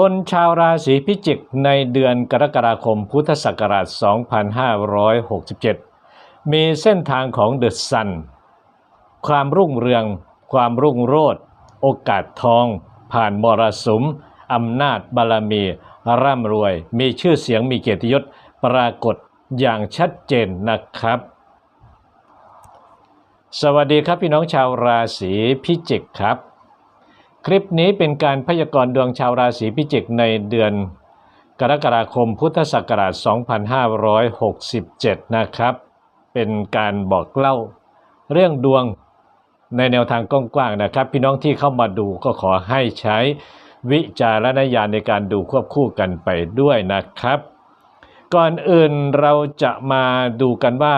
คนชาวราศีพิจิกในเดือนกรกฎาคมพุทธศักราช 2567 มีเส้นทางของเดอะซัน ความรุ่งเรือง ความรุ่งโรจน์โอกาสทอง ผ่านมรสุมอำนาจบารมี ร่ำรวย มีชื่อเสียงมีเกียรติยศปรากฏอย่างชัดเจนนะครับ สวัสดีครับพี่น้องชาวราศีพิจิกครับ คลิปนี้เป็นการพยากรณ์ดวงชาวราศีพิจิกในเดือนกรกฎาคมพุทธศักราช 2567 นะครับ เป็นการบอกเล่าเรื่องดวงในแนวทางกว้างๆนะครับ พี่น้องที่เข้ามาดูก็ขอให้ใช้วิจารณญาณในการดูควบคู่กันไปด้วยนะครับ ก่อนอื่นเราจะมาดูกันว่า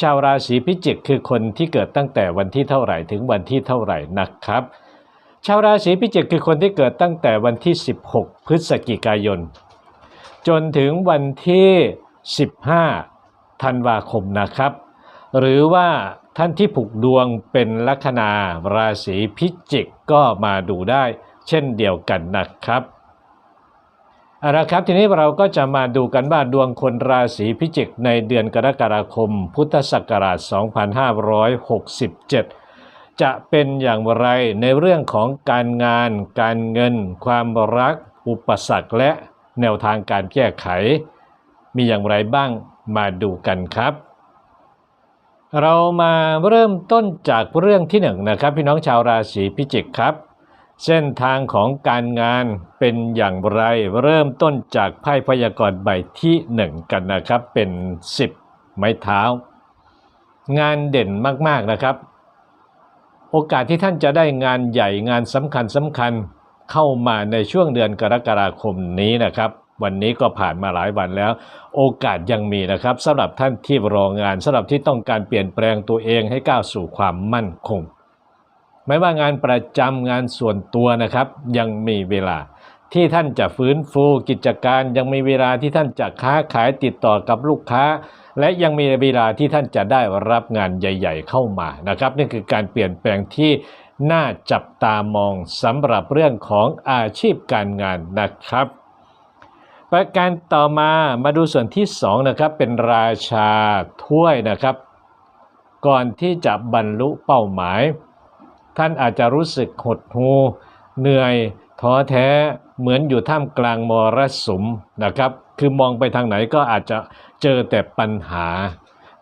ชาวราศีพิจิกคือคนที่เกิดตั้งแต่วันที่เท่าไหร่ถึงวันที่เท่าไหร่นะครับ ชาวราศีพิจิกคือคนที่เกิดตั้งแต่วันที่ 16 พฤศจิกายน จนถึงวันที่ 15 ธันวาคมนะครับ หรือว่าท่านที่ผูกดวงเป็นลัคนาราศีพิจิกก็มาดูได้เช่นเดียวกันนะครับเอาละครับทีนี้เราก็จะมาดูกันว่าดวงคนราศีพิจิกในเดือนกรกฎาคม พุทธศักราช 2567 จะเป็นอย่างไรในเรื่องของการงาน การเงิน ความรัก อุปสรรคและแนวทางการแก้ไข มีอย่างไรบ้างมาดูกันครับ เรามาเริ่มต้นจากเรื่องที่หนึ่งนะครับ พี่น้องชาวราศีพิจิกครับ เส้นทางของการงานเป็นอย่างไรเริ่มต้นจากไพ่พยากรณ์ใบที่หนึ่งกันนะครับ เป็น 10 ไม้เท้า งานเด่นมากๆนะครับ โอกาสที่ท่านจะได้งานใหญ่งานสำคัญสำคัญเข้ามาในช่วงเดือนกรกฎาคมนี้นะครับ วันนี้ก็ผ่านมาหลายวันแล้ว โอกาสยังมีนะครับสำหรับท่านที่รองานสำหรับที่ต้องการเปลี่ยนแปลงตัวเองให้ก้าวสู่ความมั่นคงไม่ว่างานประจำงานส่วนตัวนะครับ ยังมีเวลา ที่ท่านจะฟื้นฟูกิจการ ยังมีเวลาที่ท่านจะค้าขายติดต่อกับลูกค้า และยังมีเวลาที่ท่านจะได้รับงานใหญ่ ๆ เข้ามานะครับนี่คือการเปลี่ยนแปลงที่น่าจับตามองสำหรับเรื่องของอาชีพการงานนะครับ ประการต่อมามาดูส่วนที่2นะครับเป็นราชาถ้วยนะครับ ก่อนที่จะบรรลุเป้าหมาย ท่านอาจจะรู้สึกหดหู่เหนื่อย ท้อแท้เหมือนอยู่ท่ามกลางมรสุมนะครับ คือมองไปทางไหนก็อาจจะเจอแต่ปัญหา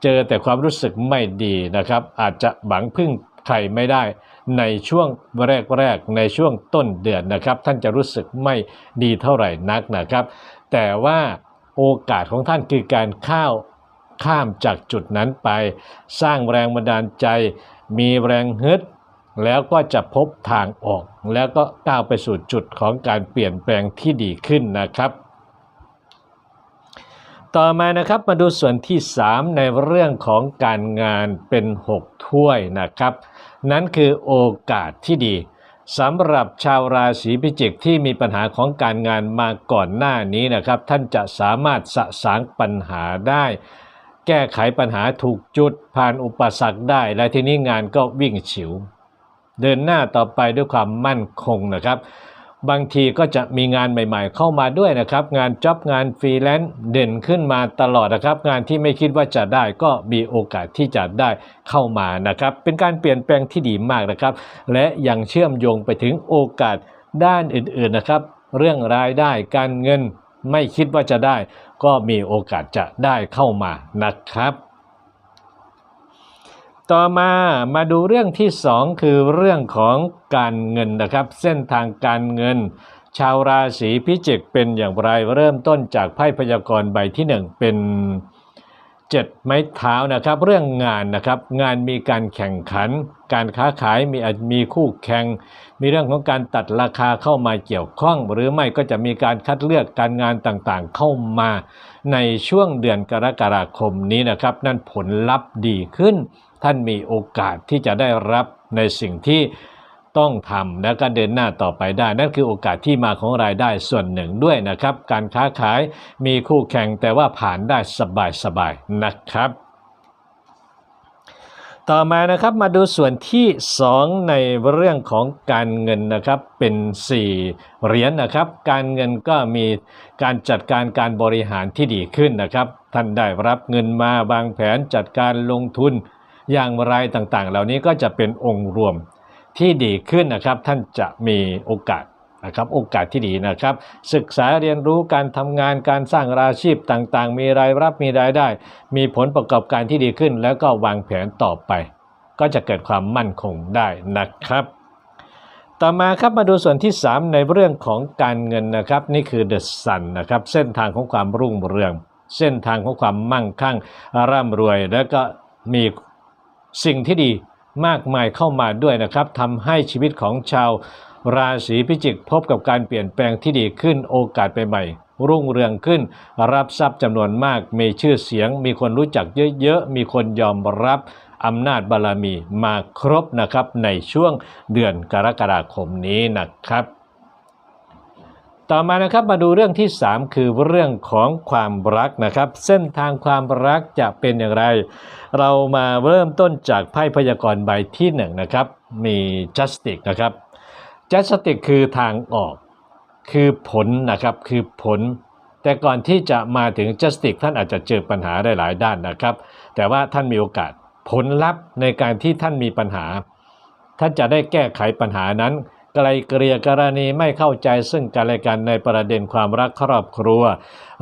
เจอแต่ความรู้สึกไม่ดีนะครับ อาจจะหวังพึ่งใครไม่ได้ ในช่วงแรกๆในช่วงต้นเดือนนะครับ ท่านจะรู้สึกไม่ดีเท่าไหร่นักนะครับ แต่ว่าโอกาสของท่านคือการข้าวข้ามจากจุดนั้นไป สร้างแรงบันดาลใจ มีแรงฮึด แล้วก็จะพบทางออก แล้วก็ก้าวไปสู่จุดของการเปลี่ยนแปลงที่ดีขึ้นนะครับ ต่อมานะครับมาดูส่วนที่ 3 ในเรื่องของการงานเป็น 6 ถ้วยนะครับ นั้นคือโอกาสที่ดีสำหรับชาวราศีพิจิกที่มีปัญหาของการงานมาก่อนหน้านี้นะครับ ท่านจะสามารถสะสางปัญหาได้ แก้ไขปัญหาถูกจุดผ่านอุปสรรคได้ และทีนี้งานก็วิ่งฉิว เดินหน้าต่อไปด้วยความมั่นคงนะครับ บางทีก็จะมีงานใหม่ๆ เข้ามาด้วยนะครับ งานจ็อบงานฟรีแลนซ์เด่นขึ้นมาตลอดนะครับ งานที่ไม่คิดว่าจะได้ก็มีโอกาสที่จะได้เข้ามานะครับ เป็นการเปลี่ยนแปลงที่ดีมากนะครับ และยังเชื่อมโยงไปถึงโอกาสด้านอื่นๆนะครับ เรื่องรายได้การเงินไม่คิดว่าจะได้ ก็มีโอกาสจะได้เข้ามานะครับ ต่อมามาดูเรื่องที่ 2 คือเรื่องของการเงินนะครับ เส้นทางการเงิน ชาวราศีพิจิกเป็นอย่างไรเริ่มต้นจากไพ่พยากรณ์ใบที่ 1 เป็น 7 ไม้เท้านะครับ เรื่องงานนะครับ งานมีการแข่งขัน การค้าขายมีอาจมีคู่แข่ง มีเรื่องของการตัดราคาเข้ามาเกี่ยวข้อง หรือไม่ก็จะมีการคัดเลือกการงานต่างๆ เข้ามาในช่วงเดือนกรกฎาคมนี้นะครับ นั่นผลลัพธ์ดีขึ้น ท่านมีโอกาสที่จะได้รับในสิ่งที่ต้องทำและก็เดินหน้าต่อไปได้ นั่นคือโอกาสที่มาของรายได้ส่วนหนึ่งด้วยนะครับ การค้าขายมีคู่แข่งแต่ว่าผ่านได้สบายๆนะครับ ต่อมานะครับมาดูส่วนที่ 2 ในเรื่องของการเงินนะครับเป็น 4 เหรียญนนะครับ การเงินก็มีการจัดการการบริหารที่ดีขึ้นนะครับ ท่านได้รับเงินมาวางแผนจัดการลงทุน อย่างไรต่างๆ เหล่านี้ก็จะเป็นองค์รวมที่ดีขึ้นนะครับ ท่านจะมีโอกาสนะครับโอกาสที่ดีนะครับ ศึกษาเรียนรู้การทำงานการสร้างอาชีพต่างๆ มีรายรับมีรายได้ มีผลประกอบการที่ดีขึ้น แล้วก็วางแผนต่อไป ก็จะเกิดความมั่นคงได้นะครับ ต่อมาครับมาดูส่วนที่ 3 ในเรื่องของการเงินนะครับ นี่คือ The Sun นะครับเส้นทางของความรุ่งเรือง เส้นทางของความมั่งคั่งร่ำรวย แล้วก็มี สิ่งที่ดีมากมายเข้ามาด้วยนะครับทำให้ชีวิตของชาวราศีพิจิกพบกับการเปลี่ยนแปลงที่ดีขึ้นโอกาสไปใหม่รุ่งเรืองขึ้น รับทรัพย์จำนวนมาก มีชื่อเสียง มีคนรู้จักเยอะๆ มีคนยอมรับอำนาจบารมีมาครบนะครับในช่วงเดือนกรกฎาคมนี้นะครับ ต่อมานะครับมาดูเรื่องที่ 3 คือเรื่องของความรักนะครับ เส้นทางความรักจะเป็นอย่างไร เรามาเริ่มต้นจากไพ่พยากรณ์ใบที่1นนะครับมี justice นะครับ justice คือทางออก คือผลนะครับคือผล แต่ก่อนที่จะมาถึง justice ท่านอาจจะเจอปัญหาได้หลายด้านนะครับ แต่ว่าท่านมีโอกาสผลลัพธ์ในการที่ท่านมีปัญหา ท่านจะได้แก้ไขปัญหานั้น ไกลเกลี่ยกรณีไม่เข้าใจซึ่งกันและกันในประเด็นความรักครอบครัว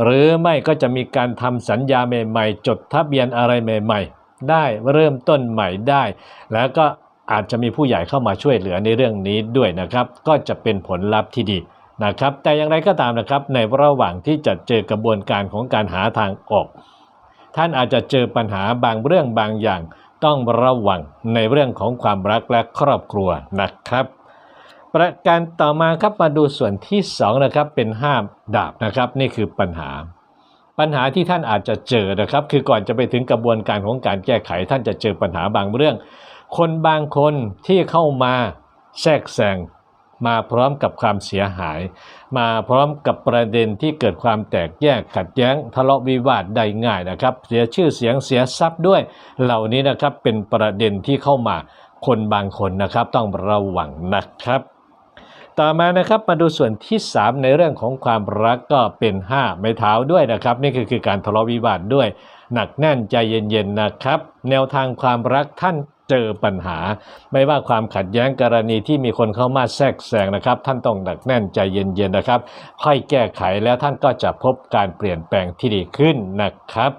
หรือไม่ก็จะมีการทำสัญญาใหม่ๆ จดทะเบียนอะไรใหม่ ๆ ได้เริ่มต้นใหม่ได้ แล้วก็อาจจะมีผู้ใหญ่เข้ามาช่วยเหลือในเรื่องนี้ด้วยนะครับ ก็จะเป็นผลลัพธ์ที่ดีนะครับ แต่อย่างไรก็ตามนะครับ ในระหว่างที่จะเจอกระบวนการของการหาทางออก ท่านอาจจะเจอปัญหาบางเรื่องบางอย่าง ต้องระวังในเรื่องของความรักและครอบครัวนะครับ ประการต่อมาครับมาดูส่วนที่2นะครับเป็นห้ามดาบนะครับ นี่คือปัญหา ปัญหาที่ท่านอาจจะเจอนะครับ คือก่อนจะไปถึงกระบวนการของการแก้ไข ท่านจะเจอปัญหาบางเรื่อง คนบางคนที่เข้ามาแทรกแซงมาพร้อมกับความเสียหาย มาพร้อมกับประเด็นที่เกิดความแตกแยกขัดแย้ง ทะเลาะวิวาทได้ง่ายนะครับ เสียชื่อเสียงเสียทรัพย์ด้วย เหล่านี้นะครับเป็นประเด็นที่เข้ามาคนบางคนนะครับต้องระวังนะครับ ต่อมานะครับมาดูส่วนที่ 3 ในเรื่องของความรักก็เป็น 5 ไม้เท้าด้วยนะครับ นี่คือคือการทะเลาะวิวาทด้วย หนักแน่นใจเย็นๆนะครับ แนวทางความรักท่านเจอปัญหา ไม่ว่าความขัดแย้งกรณีที่มีคนเข้ามาแทรกแซงนะครับ ท่านต้องหนักแน่นใจเย็นๆนะครับ ค่อยแก้ไขแล้วท่านก็จะพบการเปลี่ยนแปลงที่ดีขึ้นนะครับ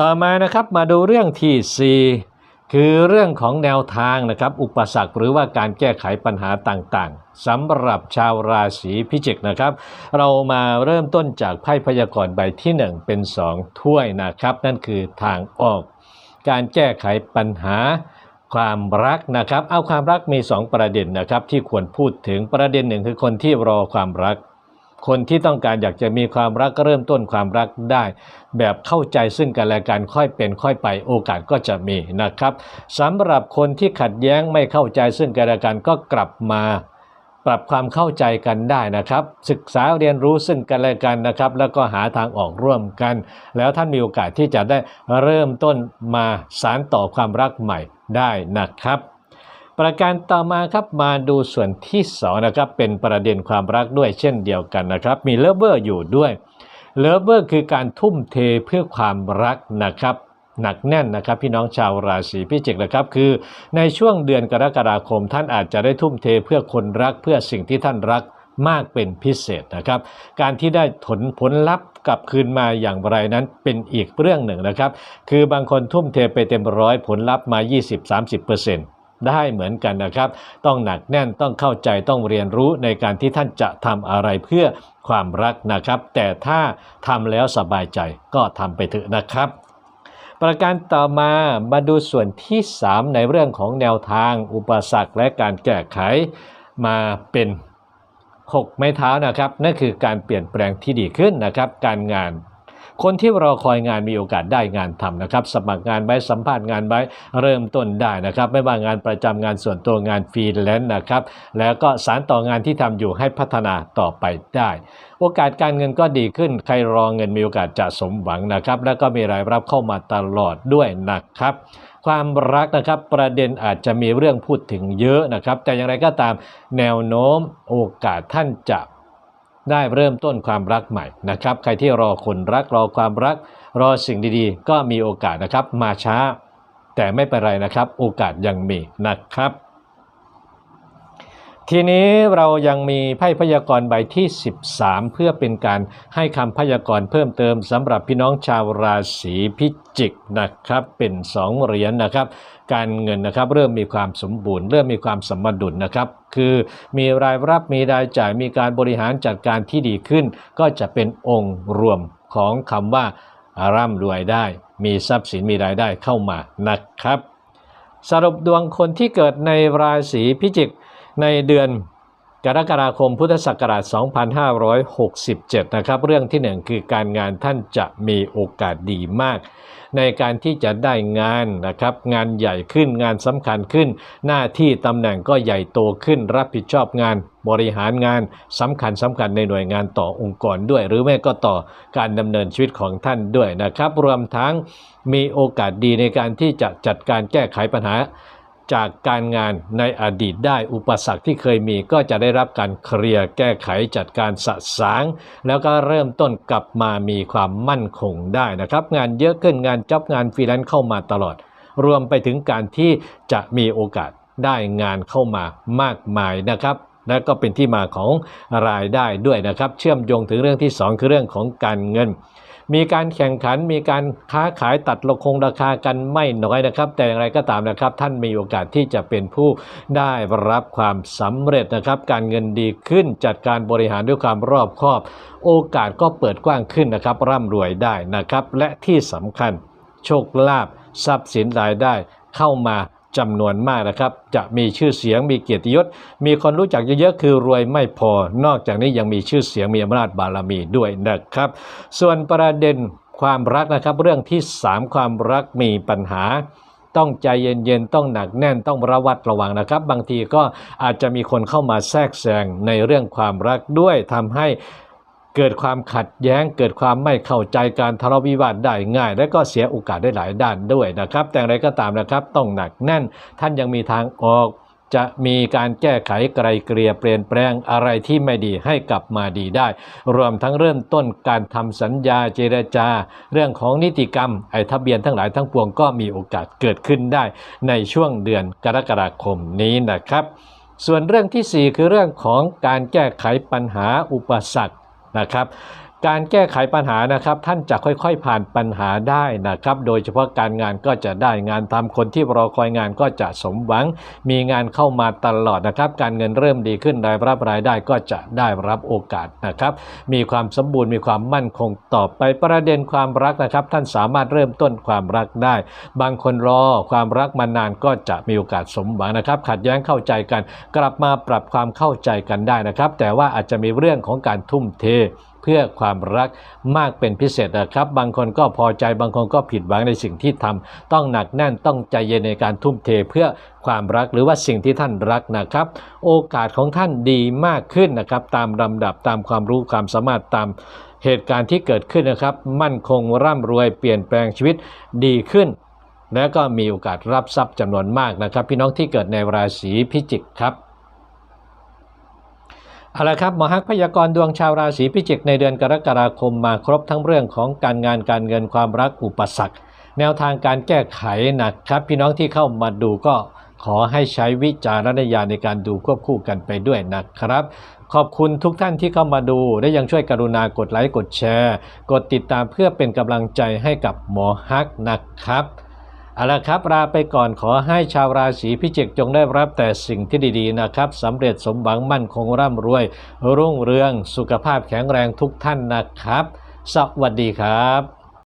ต่อมานะครับมาดูเรื่องที่ 4 คือเรื่องของแนวทางนะครับอุปสรรคหรือว่าการแก้ไขปัญหาต่างๆสำหรับชาวราศีพิจิกนะครับ เรามาเริ่มต้นจากไพ่พยากรณ์ใบที่ 1 เป็น 2 ถ้วยนะครับ นั่นคือทางออก การแก้ไขปัญหาความรักนะครับ เอาความรักมี 2 ประเด็นนะครับที่ควรพูดถึงประเด็นหนึ่งคือคนที่รอความรัก คนที่ต้องการอยากจะมีความรักก็เริ่มต้นความรักได้ แบบเข้าใจซึ่งกันและกันค่อยเป็นค่อยไปโอกาสก็จะมีนะครับสำหรับคนที่ขัดแย้งไม่เข้าใจซึ่งกันและกันก็กลับมาปรับความเข้าใจกันได้นะครับ ศึกษาเรียนรู้ซึ่งกันและกันนะครับ แล้วก็หาทางออกร่วมกัน แล้วท่านมีโอกาสที่จะได้เริ่มต้นมาสารต่อความรักใหม่ได้นะครับ ประการต่อมาครับมาดูส่วนที่2นะครับเป็นประเด็นความรักด้วยเช่นเดียวกันนะครับ มีเลิฟเวอร์อยู่ด้วยเลิฟเวอร์คือการทุ่มเทเพื่อความรักนะครับหนักแน่นนะครับพี่น้องชาวราศีพิจิกนะครับคือ ในช่วงเดือนกรกฎาคม ท่านอาจจะได้ทุ่มเทเพื่อคนรักเพื่อสิ่งที่ท่านรักมากเป็นพิเศษนะครับ การที่ได้ผลผลลัพธ์กลับคืนมาอย่างไรนั้นเป็นอีกเรื่องหนึ่งนะครับ คือบางคนทุ่มเทไปเต็มร้อยผลลัพธ์มา 20-30% ได้เหมือนกันนะครับ ต้องหนักแน่นต้องเข้าใจต้องเรียนรู้ในการที่ท่านจะทำอะไรเพื่อความรักนะครับ แต่ถ้าทำแล้วสบายใจก็ทำไปเถอะนะครับประการต่อมามาดูส่วนที่ 3 ในเรื่องของแนวทางอุปสรรคและการแก้ไขมาเป็น 6 ไม้เท้านะครับ นั่นคือการเปลี่ยนแปลงที่ดีขึ้นนะครับ การงาน คนที่รอคอยงานมีโอกาสได้งานทำนะครับ สมัครงานไว้สัมภาษณ์งานไว้เริ่มต้นได้นะครับ ไม่ว่างานประจำงานส่วนตัวงานฟรีแลนซ์นะครับ แล้วก็สารต่องานที่ทำอยู่ให้พัฒนาต่อไปได้ โอกาสการเงินก็ดีขึ้น ใครรอเงินมีโอกาสจะสมหวังนะครับ แล้วก็มีรายรับเข้ามาตลอดด้วยนะครับความรักนะครับประเด็นอาจจะมีเรื่องพูดถึงเยอะนะครับ แต่อย่างไรก็ตามแนวโน้มโอกาสท่านจะ ได้เริ่มต้นความรักใหม่นะครับ ใครที่รอคนรักรอความรัก รอสิ่งดีๆ ก็มีโอกาสนะครับมาช้า แต่ไม่เป็นไรนะครับ โอกาสยังมีนะครับ ทีนี้เรายังมีไพ่พยากรณ์ใบที่ 13 เพื่อเป็นการให้คำพยากรณ์เพิ่มเติมสำหรับพี่น้องชาวราศีพิจิกนะครับเป็น2เหรียญนะครับ การเงินนะครับเริ่มมีความสมบูรณ์ เริ่มมีความสมดุลนะครับ คือมีรายรับมีรายจ่ายมีการบริหารจัดการที่ดีขึ้น ก็จะเป็นองค์รวมของคำว่าร่ำรวยได้ มีทรัพย์สินมีรายได้เข้ามานะครับ สรุปดวงคนที่เกิดในราศีพิจิก ในเดือนกรกฎาคมพุทธศักราช 2567 นะครับ เรื่องที่หนึ่งคือการงานท่านจะมีโอกาสดีมาก ในการที่จะได้งานนะครับ งานใหญ่ขึ้นงานสำคัญขึ้น หน้าที่ตำแหน่งก็ใหญ่โตขึ้น รับผิดชอบงานบริหารงานสำคัญสำคัญในหน่วยงานต่อองค์กรด้วย หรือไม่ก็ต่อการดำเนินชีวิตของท่านด้วยนะครับ รวมทั้งมีโอกาสดีในการที่จะจัดการแก้ไขปัญหา จากการงานในอดีตได้อุปสรรคที่เคยมีก็จะได้รับการเคลียร์แก้ไขจัดการสะสาง แล้วก็เริ่มต้นกลับมามีความมั่นคงได้นะครับ งานเยอะขึ้นงานจ็อบงานฟรีแลนซ์เข้ามาตลอด รวมไปถึงการที่จะมีโอกาสได้งานเข้ามามากมายนะครับและก็เป็นที่มาของรายได้ด้วยนะครับ เชื่อมโยงถึงเรื่องที่ 2 คือเรื่องของการเงิน มีการแข่งขันมีการค้าขายตัดราคงราคากันไม่น้อยนะครับ แต่อย่างไรก็ตามนะครับ ท่านมีโอกาสที่จะเป็นผู้ได้รับความสำเร็จนะครับ การเงินดีขึ้นจัดการบริหารด้วยความรอบคอบ โอกาสก็เปิดกว้างขึ้นนะครับ ร่ำรวยได้นะครับ และที่สำคัญโชคลาภทรัพย์สินรายได้เข้ามา จำนวนมากนะครับ จะมีชื่อเสียงมีเกียรติยศ มีคนรู้จักเยอะๆคือรวยไม่พอ นอกจากนี้ยังมีชื่อเสียงมีอำนาจบารมีด้วยนะครับ ส่วนประเด็นความรักนะครับ เรื่องที่ 3 ความรักมีปัญหาต้องใจเย็นๆ ต้องหนักแน่น ต้องระวัดระวังนะครับ บางทีก็อาจจะมีคนเข้ามาแทรกแซงในเรื่องความรักด้วยทำให้ เกิดความขัดแย้งเกิดความไม่เข้าใจการทะเลาะวิวาทได้ง่าย และก็เสียโอกาสได้หลายด้านด้วยนะครับ แต่อะไรก็ตามนะครับต้องหนักแน่น ท่านยังมีทางออกจะมีการแก้ไขไกลเกลี่ยเปลี่ยนแปลงอะไรที่ไม่ดีให้กลับมาดีได้ รวมทั้งเริ่มต้นการทำสัญญาเจรจา เรื่องของนิติกรรม ไอ้ทะเบียนทั้งหลายทั้งปวงก็มีโอกาสเกิดขึ้นได้ในช่วงเดือนกรกฎาคมนี้นะครับ ส่วนเรื่องทีสี่4 คือเรื่องของการแก้ไขปัญหาอุปสรรค นะครับ การแก้ไขปัญหานะครับ ท่านจะค่อยๆผ่านปัญหาได้นะครับ โดยเฉพาะการงานก็จะได้งานทำคนที่รอคอยงานก็จะสมหวัง มีงานเข้ามาตลอดนะครับ การเงินเริ่มดีขึ้นรายรับรายได้ก็จะได้รับโอกาสนะครับ มีความสมบูรณ์มีความมั่นคงต่อไปประเด็นความรักนะครับ ท่านสามารถเริ่มต้นความรักได้ บางคนรอความรักมานานก็จะมีโอกาสสมหวังนะครับ ขัดแย้งเข้าใจกัน กลับมาปรับความเข้าใจกันได้นะครับ แต่ว่าอาจจะมีเรื่องของการทุ่มเท เพื่อความรักมากเป็นพิเศษนะครับ บางคนก็พอใจบางคนก็ผิดหวังในสิ่งที่ทำต้องหนักแน่นต้องใจเย็นในการทุ่มเทเพื่อความรักหรือว่าสิ่งที่ท่านรักนะครับ โอกาสของท่านดีมากขึ้นนะครับ ตามลำดับตามความรู้ความสามารถตามเหตุการณ์ที่เกิดขึ้นนะครับ มั่นคงร่ำรวยเปลี่ยนแปลงชีวิตดีขึ้น และก็มีโอกาสรับทรัพย์จำนวนมากนะครับ พี่น้องที่เกิดในราศีพิจิกครับ เอาละครับหมอฮักพยากรณ์ดวงชาวราศีพิจิกในเดือนกรกฎาคมมาครบทั้งเรื่องของการงานการเงินความรักอุปสรรค แนวทางการแก้ไขนะครับ พี่น้องที่เข้ามาดูก็ขอให้ใช้วิจารณญาณในการดูควบคู่กันไปด้วยนะครับ ขอบคุณทุกท่านที่เข้ามาดู และยังช่วยกรุณากดไลค์กดแชร์ กดติดตามเพื่อเป็นกำลังใจให้กับหมอฮักนะครับ เอาละครับลาไปก่อนขอให้ชาวราศีพิจิกจงได้รับแต่สิ่งที่ดีๆนะครับสำเร็จสมหวังมั่นคงร่ำรวย รุ่งเรืองสุขภาพแข็งแรงทุกท่านนะครับ สวัสดีครับ